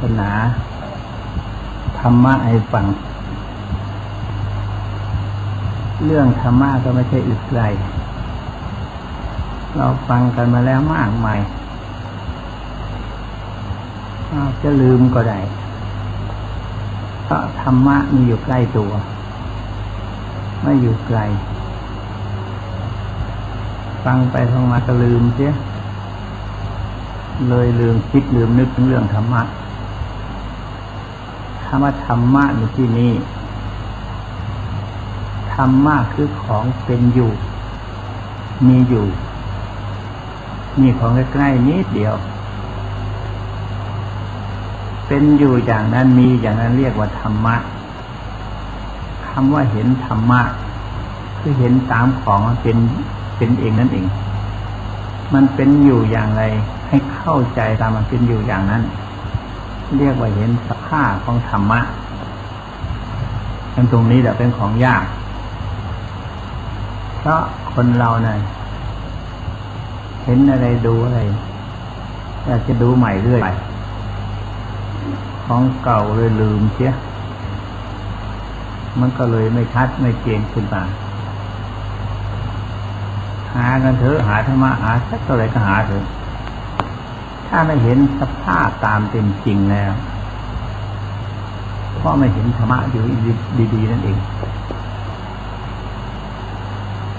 ศนา ธรรมะให้ฟัง เรื่องธรรมะก็ไม่ใช่อึดไกลเราฟังกันมาแล้วมากมายจะลืมก็ได้เพราะธรรมะมีอยู่ใกล้ตัว ไม่อยู่ไกล ฟังไปฟังมาก็ลืมเสีย เลยลืมคิดลืมนึกถึงเรื่องธรรมะคำว่าธรรมะในที่นี้ธรรมะคือของเป็นอยู่ มีอยู่ มีของใกล้ๆนิดเดียว เป็นอยู่อย่างนั้นมีอย่างนั้นเรียกว่าธรรมะคำว่าเห็นธรรมะคือเห็นตามของมันเป็นเป็นเองนั่นเอง มันเป็นอยู่อย่างไร ให้เข้าใจตามมันเป็นอยู่อย่างนั้น เรียกว่าเห็นสภาพของธรรมะตรงนี้แหละเป็นของยาก เพราะคนเราเนี่ยเห็นอะไรดูอะไรอยากจะดูใหม่เรื่อยไปของเก่าเลยลืมเสียมันก็เลยไม่ชัดไม่เจนขึ้นมาหากันเถอะหาธรรมะหาสักเท่าไรก็หาเถอะ ถ้าไม่เห็นสภาพตามเป็นจริงแล้วเพราะไม่เห็นธรรมะอยู่ดีๆนั่นเอง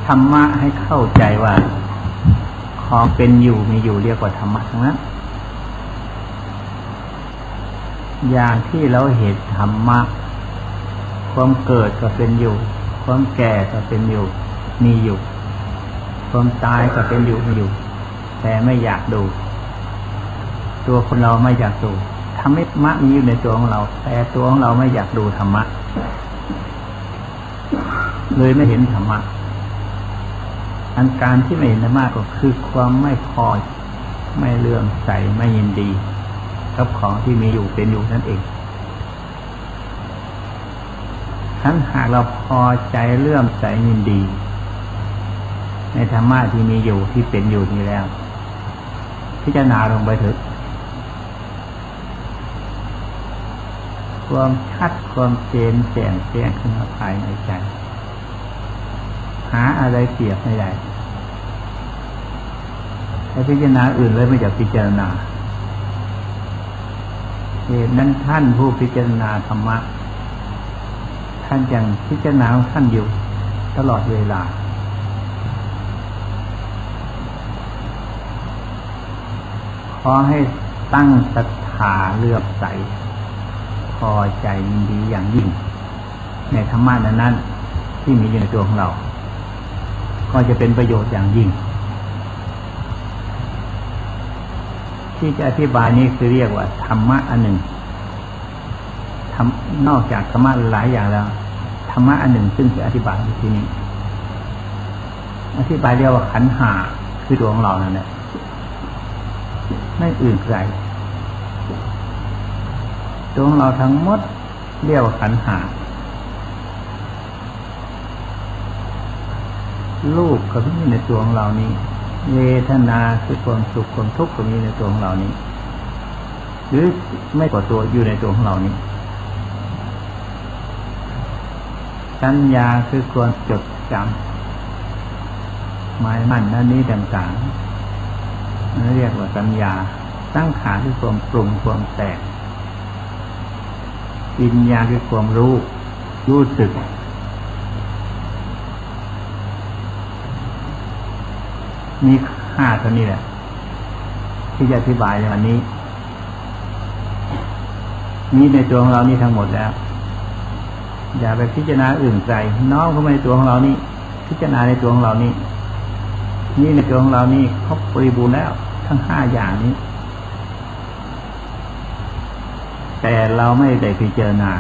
ธรรมะให้เข้าใจว่าของเป็นอยู่มีอยู่เรียกว่าธรรมะทั้งนั้นอย่างที่เราเห็นธรรมะ ความเกิดก็เป็นอยู่ ความแก่ก็เป็นอยู่ มีอยู่ ความตายก็เป็นอยู่มีอยู่ แต่ไม่อยากดู ตัวคนเราไม่อยากดูธรรมะมีอยู่ในตัวของเรา แต่ตัวของเราไม่อยากดูธรรมะ เลยไม่เห็นธรรมะอันการที่ไม่เห็นธรรมะก็คือความไม่พอไม่เลื่อมใสไม่ยินดีกับของที่มีอยู่เป็นอยู่นั่นเองทั้งหากเราพอใจเลื่อมใสยินดี ในธรรมะที่มีอยู่ที่เป็นอยู่นี้แล้ว พิจารณาลงไปเถอะ ความชัดความเจนแจ่มแจ้งขึ้นมาภายในใจ หาอะไรเปรียบไม่ได้แต่พิจารณาอื่นเลยไม่อยากพิจารณาเหตุนั้นท่านผู้พิจารณาธรรมะ ท่านยังพิจารณาท่านอยู่ตลอดเวลา ขอให้ตั้งศรัทธาเลือบใส พอใจยินดีอย่างยิ่ง ในธรรมะนั้นนั้นที่มีอยู่ในตัวของเรา ก็จะเป็นประโยชน์อย่างยิ่ง ที่จะอธิบายนี้คือเรียกว่าธรรมะอันหนึ่งทำนอกจากธรรมะหลายอย่างแล้วธรรมะอันหนึ่งซึ่งจะอธิบายที่นี้ อธิบายเรียกว่าขันหาคือตัวของเรานั่นแหละไม่อื่นไกล ตัวของเราทั้งหมดเรียกว่าขันหาลูกก็มีในตัวของเรานี้ เวทนาคือความสุขความทุกข์ก็มีในตัวของเรานี้ หรือไม่กว่าตัวอยู่ในตัวของเรานี้สัญญาคือความจดจำหมายมั่นนั่นนี้ต่างๆนั่นเรียกว่าสัญญา ตั้งขาคือความปรุงความแตก วิญญาคือความรู้ รู้สึก มีห้าตัวนี้แหละ ที่จะอธิบายในวันนี้มีในตัวของเรานี่ทั้งหมดแล้ว อย่าไปพิจารณาอื่นไกลน้อมเข้ามาในตัวของเรานี่ พิจารณาในตัวของเรานี่นี่ในตัวของเรานี่ครบบริบูรณ์แล้ว ทั้งห้าอย่างนี้ แต่เราไม่ได้พิจารณา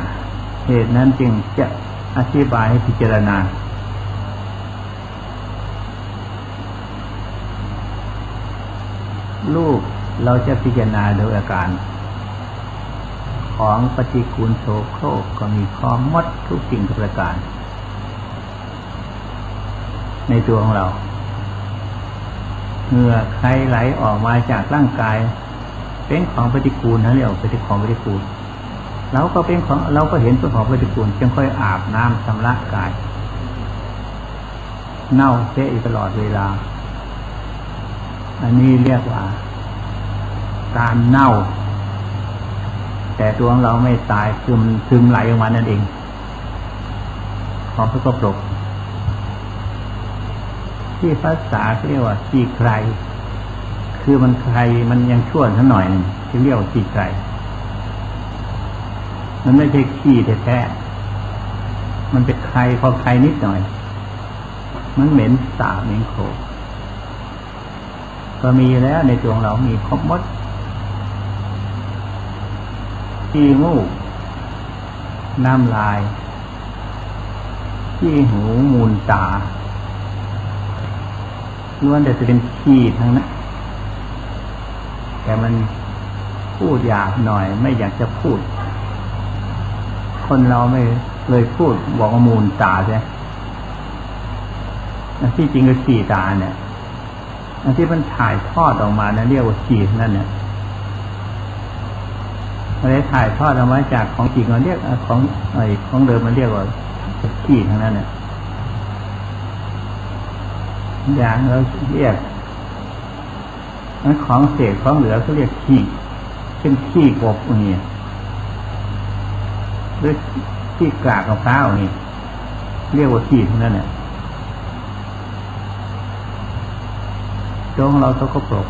เหตุนั้นจึงจะอธิบายให้พิจารณา ลูกเราจะพิจารณาโดยอาการ ของปฏิกูลโสโครกก็มีข้อมดทุกสิ่งทุกประการ ในตัวของเราเหงื่อใครไหลออกมาจากร่างกาย เป็นของปฏิกูลนะเรียกว่าเป็นของปฏิกูล เราก็เป็นของเราก็เห็นเป็นของปฏิกูลจึงค่อยอาบน้ำชำระกาย เน่าเสียอยู่ตลอดเวลา อันนี้เรียกว่า การเน่า แต่ตัวของเราไม่ตายคือมันซึมไหลออกมานั่นเองของพระกปรกที่ภาษาเรียกว่าขี้ใครคือมันใครมันยังชั่วท่าหน่อยนึงที่เรียกว่าขี้ใคร มันไม่ใช่ขี้แท้ๆมันเป็นใครพอใครนิดหน่อย มันเหม็นสาบเหม็นโคก็มีแล้วในตัวงเรามีครบหมดขี้มูก น้ำลายขี้หูมูลตาล้วนแต่จะเป็นขี้ทั้งนั้นแต่มันพูดอยากหน่อยไม่อยากจะพูด คนเราไม่เลยพูดบอกว่ามูลตาใช่ที่จริงก็ขี้ตาเนี่ยอันที่มันถ่ายทอดออกมานะเรียกว่าขี้นั่นเนี่ยอะไรถ่ายทอดออกมาจากของจริงเราเรียกของไอ้ของเดิมมันเรียกว่าขี้ทั้งนั้นเนี่ยอย่างเราเรียกนั้นของเศษของเหลือเขาเรียกขี้เช่นขี้กบอย่างนี้ หรือขี้กากมะพร้าวนี่ เรียกว่าขี้ทั้งนั้นเนี่ยจงเราต้องก็ปลก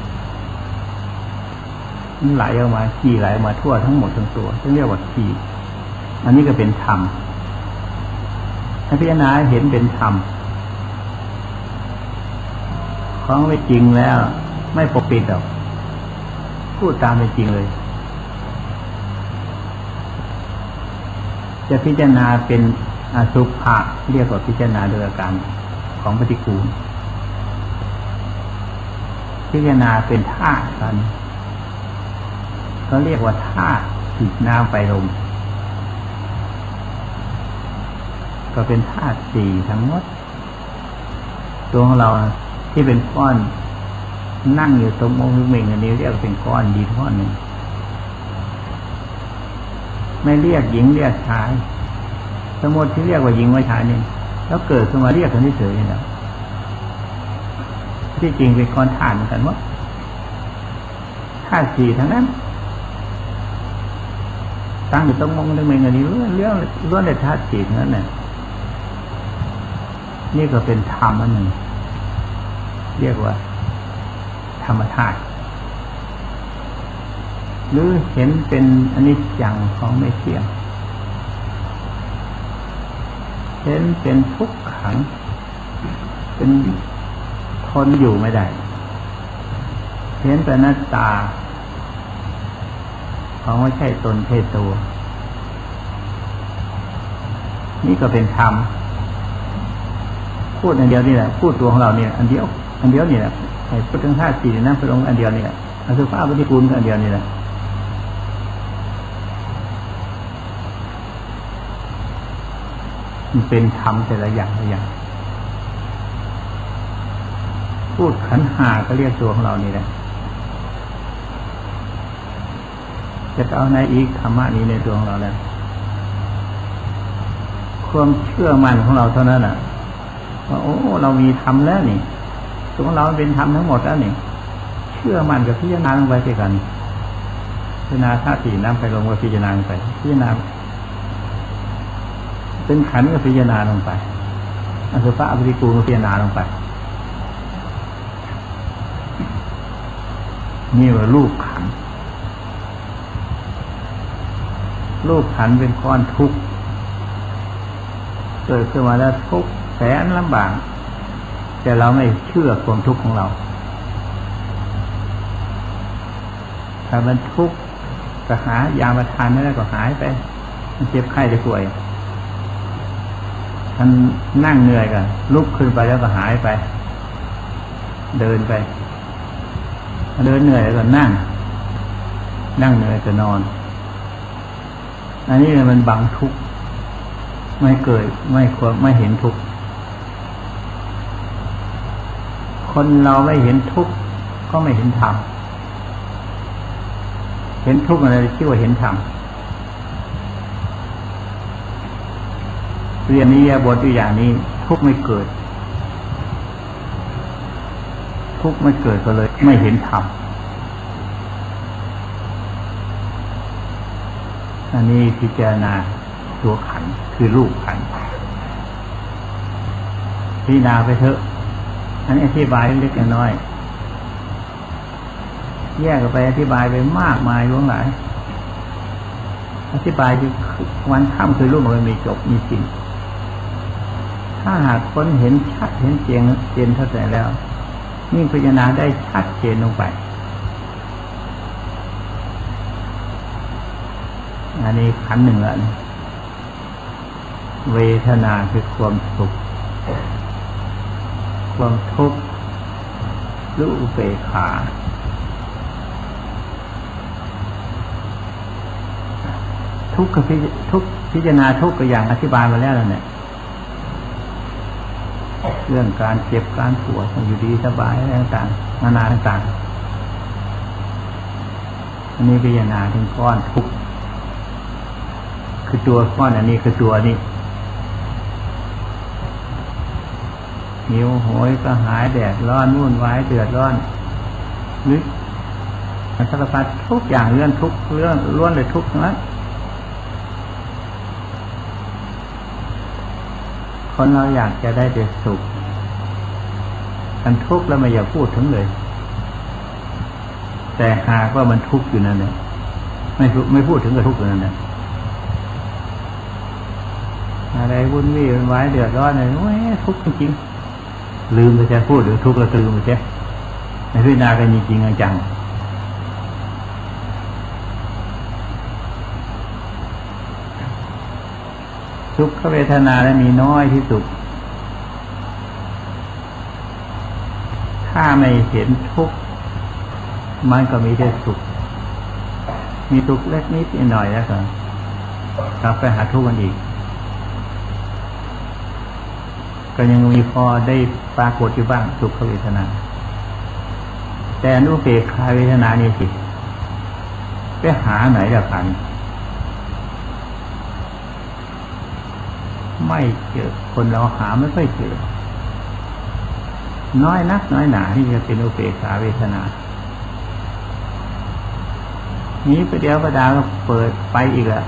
มันไหลออกมาขี้ไหลออกมาทั่วทั้งหมดทั้งตัวจะเรียกว่าขี้อันนี้ก็เป็นธรรมถ้พิจารณาเห็นเป็นธรรมของไม่จริงแล้ว ไม่ปกปิดหรอกพูดตามเป็นจริงเลย จะพิจารณาเป็นอสุภะเรียกว่าพิจารณาโดยอาการของปฏิกูล พิจารณาเป็นธาตุกันก็เรียกว่าธาตุจิตน้ำไปลมก็เป็นธาตุสี่ทั้งหมด ตัวของเราที่เป็นก้อนนั่งอยู่ตรงมงเม่งอันนี้เรียกเป็นก้อนดีก้อนหนึ่ง ไม่เรียกหญิงเรียกชาย สมมติที่เรียกว่าหญิงว่าชายนี่แล้วเกิดขึ้นมาเรียกกันเฉยๆแล้วที่จริงเป็นก้อนฐานเหมือนกันว่าธาตุสี่ทั้งนั้นตั้งอยู่ตรงมงเม่งอันนี้เรื่องเรื่องเรื่องในธาตุสี่นั้นนี่ยนี่ก็เป็นธรรมอันหนึ่งเรียกว่า ธรรมธาตุ หรือเห็นเป็นอนิจจังของไม่เที่ยง เห็นเป็นทุกขัง เป็นทนอยู่ไม่ได้ เห็นเป็นหน้าตา ของไม่ใช่ตนเทตัว นี่ก็เป็นธรรม พูดอันเดียวนี่แหละ พูดตัวของเราเนี่ยอันเดียว อันเดียวนี่แหละไอ้พุทธังห้าสี่นะพระองค์อันเดียวนี่แหละอสุภาพปฏิกูลอันเดียวนี่แหละ มันเป็นธรรมแต่ละอย่างละอย่าง พูดขันหาก็เรียกตัวของเรานี่แหละจะเอาในอีกธรรมะนี้ในตัวของเราแล้วความเชื่อมั่นของเราเท่านั้นอะว่าโอ้ เรามีธรรมแล้วนี่ตัวของเราเป็นธรรมทั้งหมดแล้วนี่ เชื่อมั่นกับพิจารณาลงไปด้วยกันพิจารณาธาตุสี่น้ำไปลงกับพิจารณาไปพิจารณา เป็นขันก็พิจารณาลงไปอสุภะอภิกูก็พิจารณาลงไปนี่ว่ารูปขันรูปขันเป็นก้อนทุกข์เกิดขึ้นมาแล้วทุกข์แสนลำบาก แต่เราไม่เชื่อความทุกข์ของเราถ้ามันทุกข์ก็หายามาทานไม่ได้ก็หายไป มันเจ็บไข้จะป่วย มันนั่งเหนื่อยกันลุกขึ้นไปแล้วก็หายไป เดินไป เดินเหนื่อยก็นั่ง นั่งเหนื่อยก็นอน อันนี้มันบังทุกข์ไม่เกิดไม่ควรไม่เห็นทุกข์คนเราไม่เห็นทุกข์ก็ไม่เห็นธรรมเห็นทุกข์อะไรชื่อว่าเห็นธรรม เรียนนี้บทตัวอย่างนี้ ทุกไม่เกิด ทุกไม่เกิดก็เลย ไม่เห็นธรรมอันนี้พิจารณาตัวขันคือรูปขันพิจารณาไปเถอะอันนี้อธิบายเล็กน้อยแยกออกไปอธิบายไปมากมายหลวงหลายอธิบายคือวันค่ำคือรูปมันมีจบมีสิ้น ถ้าหากคนเห็นชัดเห็นเจียงเจนเท่าไหร่แล้วยิ่งพิจารณาได้ชัดเจนลงไป อันนี้ขันหนึ่งแล้วนี่เวทนาคือความสุข ความทุกข์รืออุเบกขาทุกข์พิจทุกพิจารณาทุกข์ก็อย่างอธิบายมาแล้วแล้วเนี่ย เรื่องการเจ็บการปวดอยู่ดีสบายอะไรต่างๆนานาต่างๆอันนี้พิจารณาถึงก้อนทุกข์คือตัวก้อนอันนี้คือตัวนี้หิวโหยก็หายแดดร้อนวุ่นวายเดือดร้อนหรือสารพัดทุกอย่างเรื่องทุกเรื่องล้วนเลยทุกนั้นคนเราอยากจะได้แต่สุข กันทุกข์แล้วไม่อยากพูดถึงเลย แต่หากว่ามันทุกข์อยู่นั่นเนี่ยไม่ไม่พูดถึงกับทุกข์อยู่นั่นเนี่ยอะไรวุ่นวี่วุ่นวายเดือดร้อนเลยโอ้ยทุกข์จริงลืมไปจะพูดหรือทุกข์แล้วลืมไปใช่ในพิจารณากันจริงจังทุกขเวทนาและมีน้อยที่สุด ถ้าไม่เห็นทุกข์มันก็มีแต่สุข มีทุกข์เล็กนิดหน่อยแล้วก็กลับไปหาทุกข์กันอีก ก็ยังมีพอได้ปรากฏอยู่บ้างสุขเวทนา แต่นุเบกขาเวทนานี่สิไปหาไหนละกันไม่เจอคนเราหาไม่ค่อยเจอ น้อยนักน้อยหนาที่จะเป็นอุเบกขาเวทนานี้ประเดี๋ยวประดาก็เปิดไปอีกแล้ว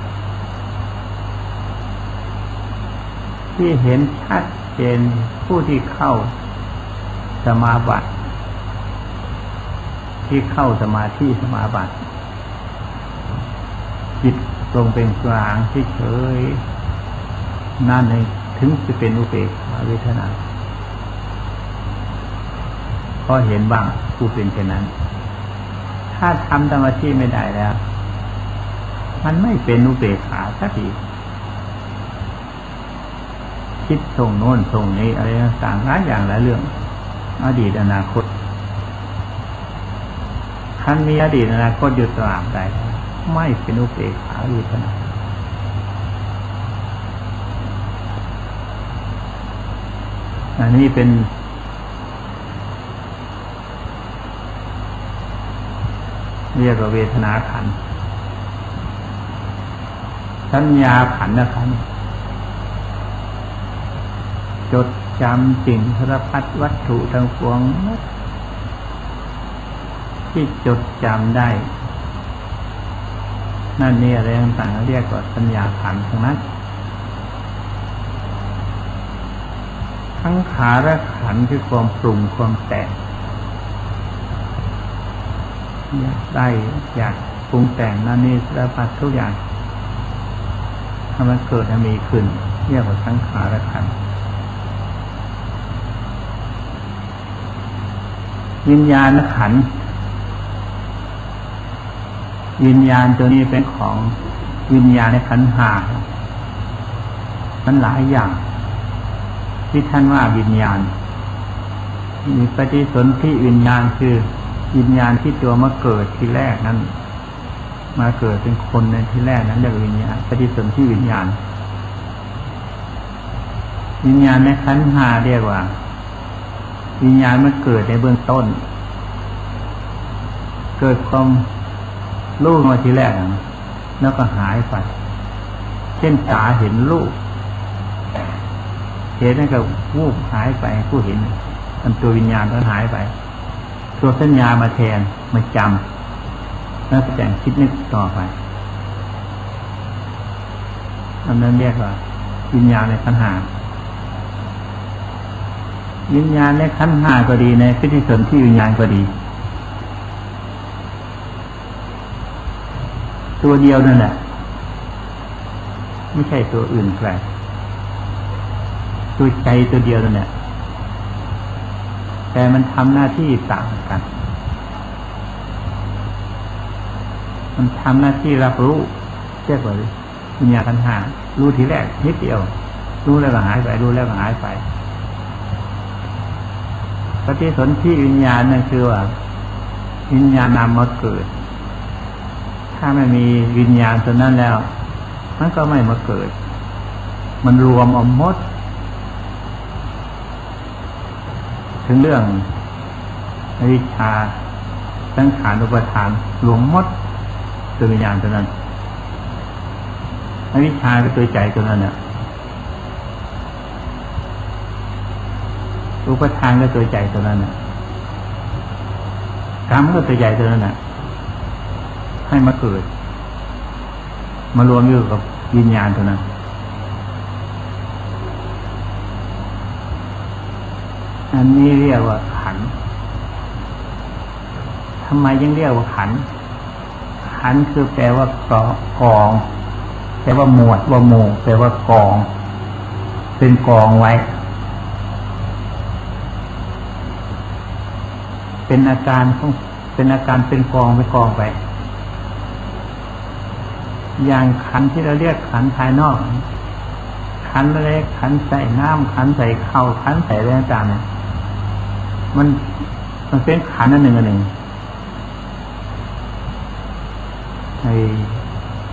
ที่เห็นชัดเจนผู้ที่เข้าสมาบัติ ที่เข้าสมาธิสมาบัติ จิตตรงเป็นกลางที่เฉยนั่นเองถึงจะเป็นอุเบกขาเวทนา ก็เห็นบ้างผู้เป็นเช่นนั้น ถ้าทำสมาธิไม่ได้แล้ว มันไม่เป็นอุเบกขาสักทีคิดส่งโน้นส่งนี้อะไรต่างๆหลายอย่างหลายเรื่อง อดีตอนาคตคันมีอดีตอนาคตอยู่ตราบใดไม่เป็นอุเบกขาเวทนาอันนี้เป็น เรียกว่าเวทนาขันสัญญาขันนะครับจดจำสิ่งสารพัดวัตถุทั้งปวง ที่จดจำได้ นั่นนี่อะไรต่างๆเรียกว่าสัญญาขันทั้งนั้นทั้งขาและขันคือความปรุงความแต่ง อยากได้อยากปรุงแต่งนั่นนี่สารพัดทุกอย่างถ้ามันเกิดมีขึ้นเรียกว่าทั้งขาและขันวิญญาณขันวิญญาณตัวนี้เป็นของวิญญาณในขันหามันหลายอย่าง ที่ท่านว่าวิญญาณมีปฏิสนธิวิญญาณคือ วิญญาณที่ตัวมาเกิดที่แรกนั้น มาเกิดเป็นคนในที่แรกนั้นเรียกวิญญาณปฏิสนธิวิญญาณ วิญญาณในขันหาเรียกว่า วิญญาณมันเกิดในเบื้องต้น เกิดความรูปมาทีแรกแล้วก็หายไป เช่นตาเห็นรูปเห็นนั่นก็วูบหายไปผู้เห็นมันตัววิญญาณก็หายไป ตัวสัญญามาแทนมาจำแล้วแต่งคิดนึกต่อไปอันนั้นเรียกว่าวิญญาณในขันหาวิญญาณในขันหาก็ดีในพิธีสนที่วิญญาณก็ดี ตัวเดียวนั่นแหละไม่ใช่ตัวอื่นใครตัวใจตัวเดียวนั่นแหละ แต่มันทำหน้าที่ต่างกัน มันทำหน้าที่รับรู้เรียกว่าวิญญาณขันห้ารู้ทีแรกนิดเดียว รู้แล้วก็หายไป รู้แล้วก็หายไปปฏิสนธิวิญญาณนั่นคือว่าวิญญาณนำมาเกิด ถ้าไม่มีวิญญาณตัวนั้นแล้ว มันก็ไม่มาเกิด มันรวมอมมด ถึงเรื่องอวิชชาสังขารอุปทานรวมมดตัววิญญาณตัวนั้นอวิชชาคือตัวใจตัวนั้นเนี่ยอุปทานก็ตัวใจตัวนั้นน่ะกรรมก็ตัวใจตัวนั้นน่ะ ให้มาเกิด มารวมอยู่กับวิญญาณตัวนั้น อันนี้เรียกว่าขันทำไมยังเรียกว่าขัน ขันคือแปลว่ากองแปลว่าหมวดว่าหมู่แปลว่ากอง เป็นกองไว้ เป็นอาการของเป็นอาการเป็นกองไปกองไป อย่างขันที่เราเรียกขันภายนอก ขันเล็กขันใส่น้ำขันใส่เข้าขันใส่อะไรต่างๆเนี่ย มันมันเป็นขันอันหนึ่งอันหนึ่งไอ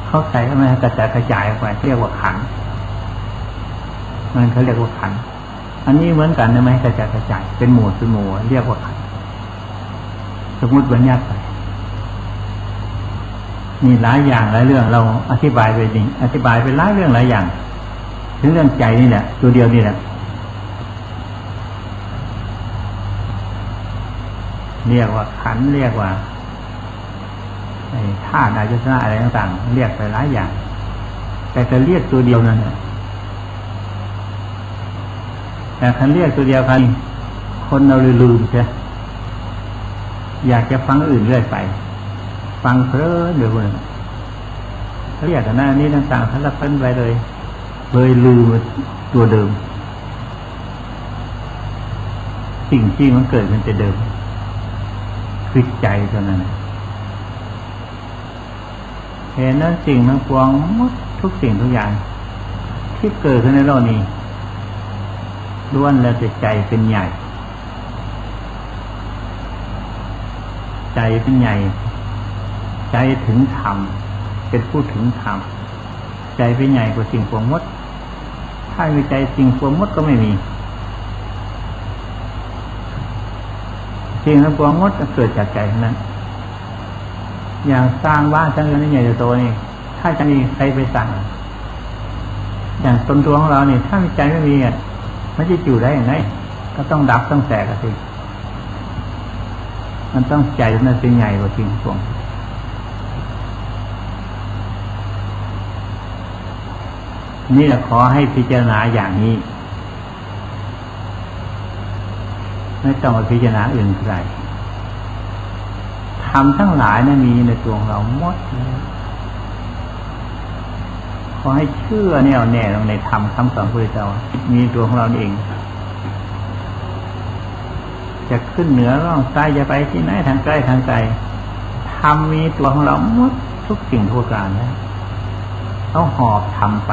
เข้าใส่เข้ามกระจายกระจายออกไปเรียกว่าขันมันเขาเรียกว่าขัน อันนี้เหมือนกันนะไหมกระจายกระจายเป็นหมู่เป็นหมู่เรียกว่าขันสมมติบัญญัติไปนี่หลายอย่างหลายเรื่องเราอธิบายไปจริงอธิบายไปหลายเรื่องหลายอย่าง ถึงเรื่องใจนี่แหละตัวเดียวนี่แหละ เรียกว่าขันเรียกว่าธาตุอายตนะอะไรต่างๆ เรียกไปหลายอย่าง แต่จะเรียกตัวเดียวนั่นแหละแต่คันเรียกตัวเดียวกันคนเราลืมใช่อยากจะฟังอื่นเรื่อยไป ฟังเพลินเดี๋ยวคนเขาเรียกกันหน้านี้ต่างๆท่าละเพิ่นไปเลย เลยลืมตัวเดิม สิ่งที่มันเกิดมันจะเดิม คือใจตัวนั้นเห็นนั้นสิ่งมันกวงหมดทุกสิ่งทุกอย่าง ที่เกิดขึ้นในโลกนี้ล้วนแล้วแต่ใจเป็นใหญ่ ใจเป็นใหญ่ ใจถึงธรรมเป็นผู้ถึงธรรมใจเป็นใหญ่กว่าสิ่งพวงมด ถ้ามีใจสิ่งพวงมดก็ไม่มี สิ่งทั้งพวงมดเกิดจากใจนั้นอย่างสร้างบ้านสร้างเรือนใหญ่โตนี่ ถ้าจะมีใครไปสั่ง อย่างตนตัวของเราเนี่ยถ้ามีใจไม่มีอะมันจะอยู่ได้อย่างไรก็ต้องดับต้องแตกกันสิมันต้องใจมันเป็นใหญ่กว่าจริงพวงนี่แหละขอให้พิจารณาอย่างนี้ ไม่ต้องไปพิจารณาอื่นใครทำทั้งหลายนะั้นมีในตัวของเราหมดขอให้เชื่อแน่วแน่ลงในธรรมคำสอนพระเจ้ามีตัวของเราเองจะขึ้นเหนือร่องใต้จะไปที่ไหนทางใกล้ทางไกลทำมีตัวของเราหมดทุกสิ่งทุกการแล้วต้องหอบทำไป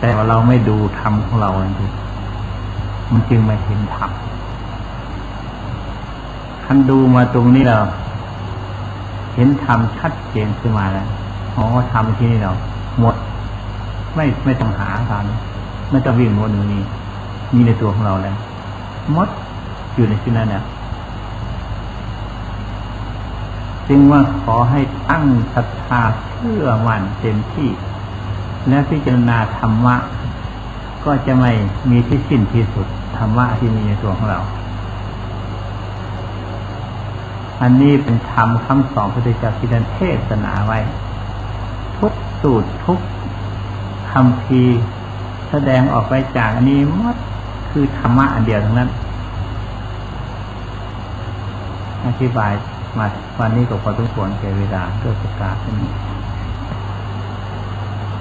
แต่ว่าเราไม่ดูธรรมของเราจริงมันจึงไม่เห็นธรรมคันดูมาตรงนี้เราเห็นธรรมชัดเจนขึ้นมาแล้วอ๋อธรรมที่นี่เราหมด ไม่ไม่ต้องหากันไม่ต้องวิ่งวนอยู่นี่มีในตัวของเราแล้วหมดอยู่ในที่นั้นเนี่ยจึงว่าขอให้ตั้งศรัทธาเชื่อมั่นเต็มที่ และพิจารณาธรรมะ ก็จะไม่มีที่สิ้นที่สุดธรรมะที่มีในตัวของเรา อันนี้เป็นธรรมคำสอนพระเจ้าที่ท่านเทศนาไว้ ทุกสูตรทุกคำพีแสดงออกไปจากอันนี้มัดคือธรรมะอันเดียวทั้งนั้น อธิบายมาวันนี้ก็พอทุกควรแก่เวลาเพื่อประกาศนี้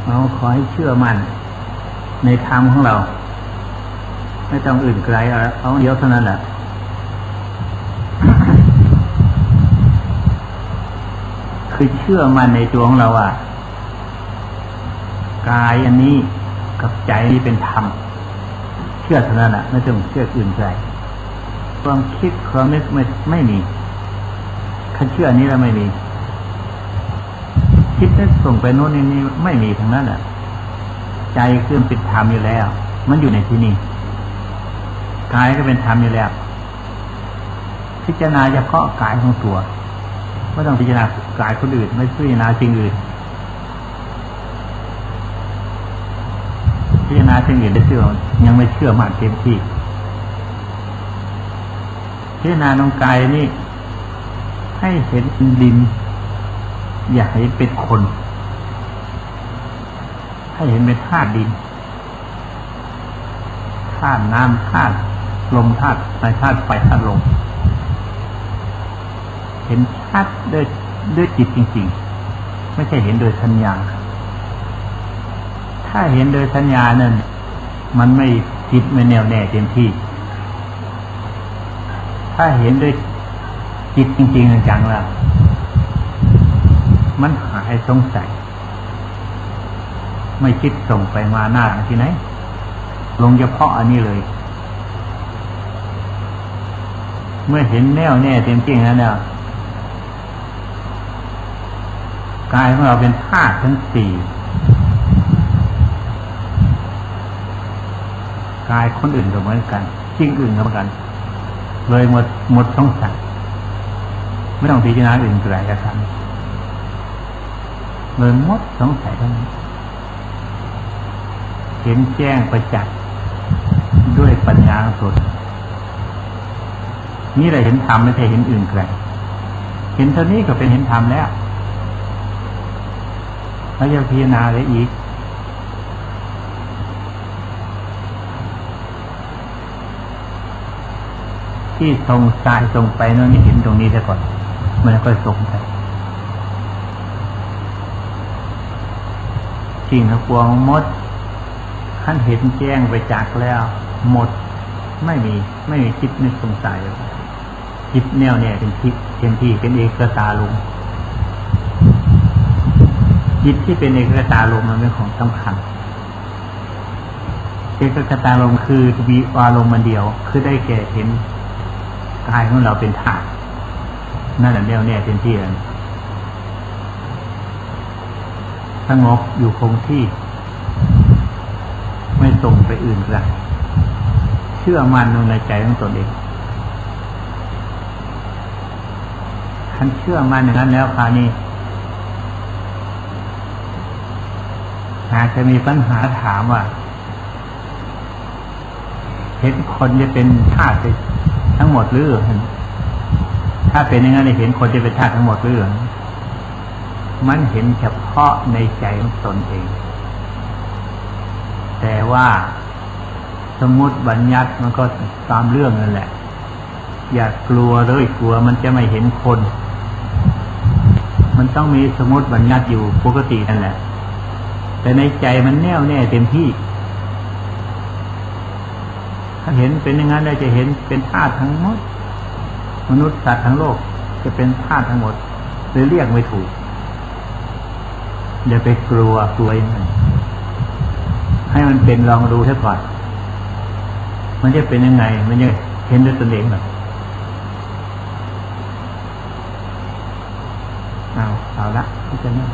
เราขอให้เชื่อมั่นในธรรมของเรา ไม่ต้องอื่นไกลเอาเดียวเท่านั้นแหละคือเชื่อมั่นในตัวของเราว่ากายอันนี้กับใจนี้เป็นธรรม เชื่อเท่านั้นแหละไม่ต้องเชื่ออื่นไกลความคิดความนึกไม่ไม่มีคันเชื่อนนี้แล้วไม่มี คิดนึกส่งไปโน่นนี่นี่ไม่มีทั้งนั้นแหละใจเครื่องเป็นธรรมอยู่แล้ว มันอยู่ในที่นี่กายก็เป็นธรรมอยู่แล้ว พิจารณาเฉพาะกายของตัวไม่ต้องพิจารณากายคนอื่น ไม่พิจารณาสิ่งอื่น พิจารณาสิ่งอื่นได้เชื่อยังไม่เชื่อมากเต็มที่พิจารณาตรงกายนี่ให้เห็นเป็นดิน อย่าให้เป็นคน ให้เห็นเป็นธาตุดินธาตุน้ำธาตุลมธาตุไฟธาตุไฟธาตุลมเห็นชัดด้วยด้วยจิตจริง ๆ ไม่ใช่เห็นโดยสัญญา ถ้าเห็นโดยสัญญานั่นมันไม่จิตไม่แน่วแน่เต็มที่ ถ้าเห็นด้วยจิตจริงๆจังๆแล้ว มันหายสงสัย ไม่คิดส่งไปมาหน้าที่ไหน ลงเฉพาะอันนี้เลย เมื่อเห็นแน่วแน่เต็มจริงแล้วเนี่ยกายของเราเป็นธาตุทั้งสี่กายคนอื่นก็เหมือนกันสิ่งอื่นก็เหมือนกัน เลยหมดหมดสงสัยไม่ต้องพิจารณาอื่นไกลแล้ วครับเลยหมดสงสัยทั้งนั้นเห็นแจ้งประจักษ์ด้วยปัญญาสุดนี่เราเห็นธรรมไม่ใช่เห็นอื่นไกลเห็นเท่านี้ก็เป็นเห็นธรรมแล้วแล้วจะพิจารณาอะไรอีก ที่ทรงสายทรงไปนั่นนี่เห็นตรงนี้ซะก่อน มันค่อยทรงไป สิ่งทั้งปวงหมดขั้นเห็นแจ้งไปจากแล้ว หมดไม่มีไม่มีคิดนึกสงสัยคิดแนวเนี่ยเป็นทิศเต็มที่เป็นเอกตาลงจิตที่เป็นเอกตาลมมันเป็นของสำคัญเอกตาลมคือวีวาลมมันเดียว คือได้แก่เห็นกายของเราเป็นธาตุนั่นแหละแนวแน่เป็นที่ สงบอยู่คงที่ ไม่ส่งไปอื่นไกลเชื่อมันในใจของตนเองท่านเชื่อมันอย่างนั้นแล้วคราวนี้อาจจะมีปัญหาถามว่า เห็นคนจะเป็นธาตุทั้งหมดหรือถ้าเป็นอย่างนั้นเห็นคนจะเป็นธาตุทั้งหมดหรือ มันเห็นเฉพาะในใจของตนเอง แต่ว่าสมมติบัญญัติมันก็ตามเรื่องนั่นแหละ อย่ากลัวเลยกลัวมันจะไม่เห็นคน มันต้องมีสมมติบัญญัติอยู่ปกตินั่นแหละ แต่ในใจมันแน่วแน่เต็มที่ ถ้าเห็นเป็นอย่างนั้นเราจะเห็นเป็นธาตุทั้งหมด มนุษย์สัตว์ทั้งโลกจะเป็นธาตุทั้งหมดเลยเรียกไม่ถูก อย่าไปกลัวกลัวยังไงให้มันเป็นลองดูแค่ก่อนมันจะเป็นยังไง มันจะเห็นด้วยตนเองแบบเอาเอาละที่จะนั่ง